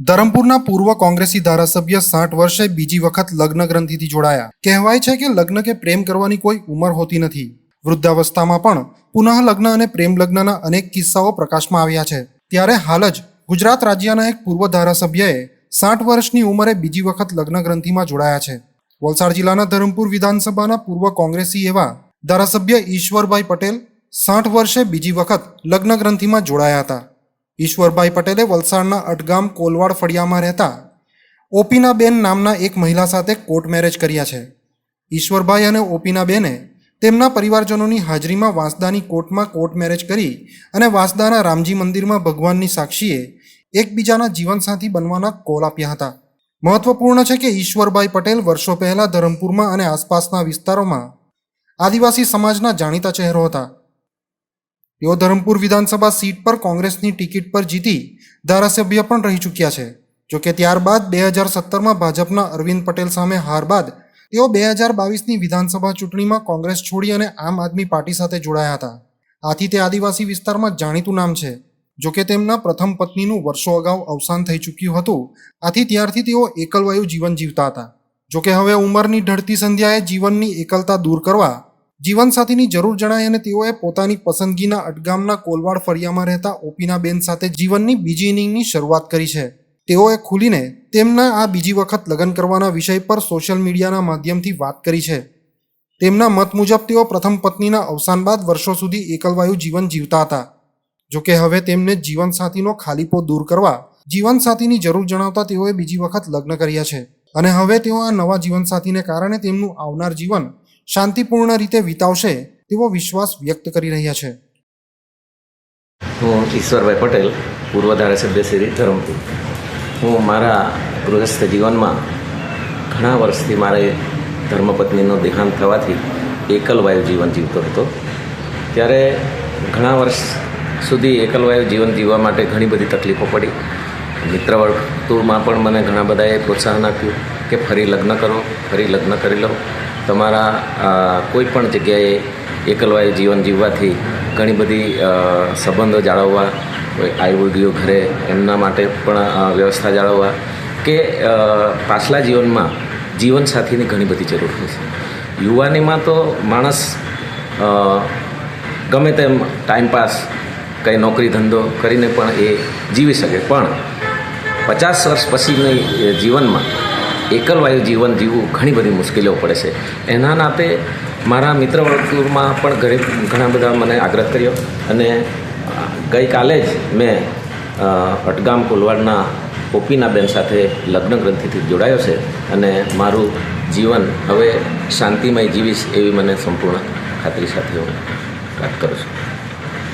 ધરમપુરના પૂર્વ કોંગ્રેસી ધારાસભ્ય સાઠ વર્ષે બીજી વખત લગ્ન ગ્રંથિથી જોડાયા. કહેવાય છે કે લગ્ન કે પ્રેમ કરવાની કોઈ ઉંમર હોતી નથી. વૃદ્ધાવસ્થામાં પણ પુનઃ લગ્ન અને પ્રેમ લગ્નના અનેક કિસ્સાઓ પ્રકાશમાં આવ્યા છે. ત્યારે હાલ જ ગુજરાત રાજ્યના એક પૂર્વ ધારાસભ્યએ સાઠ વર્ષની ઉંમરે બીજી વખત લગ્ન ગ્રંથિમાં જોડાયા છે. વલસાડ જિલ્લાના ધરમપુર વિધાનસભાના પૂર્વ કોંગ્રેસી એવા ધારાસભ્ય ઈશ્વરભાઈ પટેલ સાઠ વર્ષે બીજી વખત લગ્ન ગ્રંથિમાં જોડાયા હતા. ઈશ્વરભાઈ પટેલે વલસાડના અટગામ કોલવાડ ફળિયામાં રહેતા ઓપીનાબેન નામના એક મહિલા સાથે કોર્ટ મેરેજ કર્યા છે. ઈશ્વરભાઈ અને ઓપીનાબેને તેમના પરિવારજનોની હાજરીમાં વાંસદાની કોર્ટમાં કોર્ટ મેરેજ કરી અને વાંસદાના રામજી મંદિરમાં ભગવાનની સાક્ષીએ એકબીજાના જીવનસાથી બનવાના કોલ આપ્યા હતા. મહત્વપૂર્ણ છે કે ઈશ્વરભાઈ પટેલ વર્ષો પહેલા ધરમપુરમાં અને આસપાસના વિસ્તારોમાં આદિવાસી સમાજના જાણીતા ચહેરો હતા. તેઓ ધરમપુર વિધાનસભા સીટ પર કોંગ્રેસની ટિકિટ પર જીતી ધારાસભ્ય પણ રહી ચૂક્યા છે. જોકે ત્યારબાદ બે હજાર સત્તરમાં ભાજપના અરવિંદ પટેલ સામે હાર બાદ તેઓ બે હજાર બાવીસની વિધાનસભા ચૂંટણીમાં કોંગ્રેસ છોડી અને આમ આદમી પાર્ટી સાથે જોડાયા હતા. આથી તે આદિવાસી વિસ્તારમાં જાણીતું નામ છે. જોકે તેમના પ્રથમ પત્નીનું વર્ષો અગાઉ અવસાન થઈ ચૂક્યું હતું. આથી ત્યારથી તેઓ એકલવાયુ જીવન જીવતા હતા. જોકે હવે ઉંમરની ઢળતી સંધ્યાએ જીવનની એકલતા દૂર કરવા જીવનસાથીની જરૂર જણાય અને તેઓએ પોતાની પસંદગીના અટગામના કોલવાડ ફળિયામાં રહેતા ઓપીના બેન સાથે જીવનની બીજી ઇનિંગની શરૂઆત કરી છે. તેઓએ ખુલીને તેમના આ બીજી વખત લગ્ન કરવાના વિષય પર સોશિયલ મીડિયાના માધ્યમથી વાત કરી છે. તેમના મત મુજબ તેઓ પ્રથમ પત્નીના અવસાન બાદ વર્ષો સુધી એકલવાયુ જીવન જીવતા હતા. જોકે હવે તેમને જીવનસાથીનો ખાલીપો દૂર કરવા જીવનસાથીની જરૂર જણાવતા તેઓએ બીજી વખત લગ્ન કર્યા છે. અને હવે તેઓ આ નવા જીવનસાથીને કારણે તેમનું આવનાર જીવન શાંતિપૂર્ણ રીતે વિતાવશે તેવો વિશ્વાસ વ્યક્ત કરી રહ્યા છે. હું ઈશ્વરભાઈ પટેલ, પૂર્વ ધારાસભ્ય શ્રી ધરમપુર. હું મારા ગૃહસ્થ જીવનમાં ઘણા વર્ષથી મારે ધર્મપત્નીનો દેહાંત થવાથી એકલવાયુ જીવન જીવતો હતો. ત્યારે ઘણા વર્ષ સુધી એકલવાયુ જીવન જીવવા માટે ઘણી બધી તકલીફો પડી. મિત્ર વર્તુળમાં પણ મને ઘણા બધાએ પ્રોત્સાહન આપ્યું કે ફરી લગ્ન કરો, ફરી લગ્ન કરી લો. તમારા કોઈ પણ જગ્યાએ એકલવાયુ જીવન જીવવાથી ઘણી બધી સંબંધો જાળવવા આવ્યું ઘરે, એમના માટે પણ વ્યવસ્થા જાળવવા કે પાછલા જીવનમાં જીવનસાથીની ઘણી બધી જરૂર હોય છે. યુવાનીમાં તો માણસ ગમે તેમ ટાઈમપાસ કંઈ નોકરી ધંધો કરીને પણ એ જીવી શકે. પણ પચાસ વર્ષ પછીની જીવનમાં એકલવાયુ જીવન જીવવું ઘણી બધી મુશ્કેલીઓ પડે છે. એના નાતે મારા મિત્ર વર્તુળમાં પણ ઘરે ઘણા બધા મને આગ્રહ કર્યો અને ગઈકાલે જ મેં અટગામ કોલવાડના ઓપીના સાથે લગ્ન ગ્રંથિથી જોડાયો છે અને મારું જીવન હવે શાંતિમય જીવીશ એવી મને સંપૂર્ણ ખાતરી સાથે હું વાત કરું છું.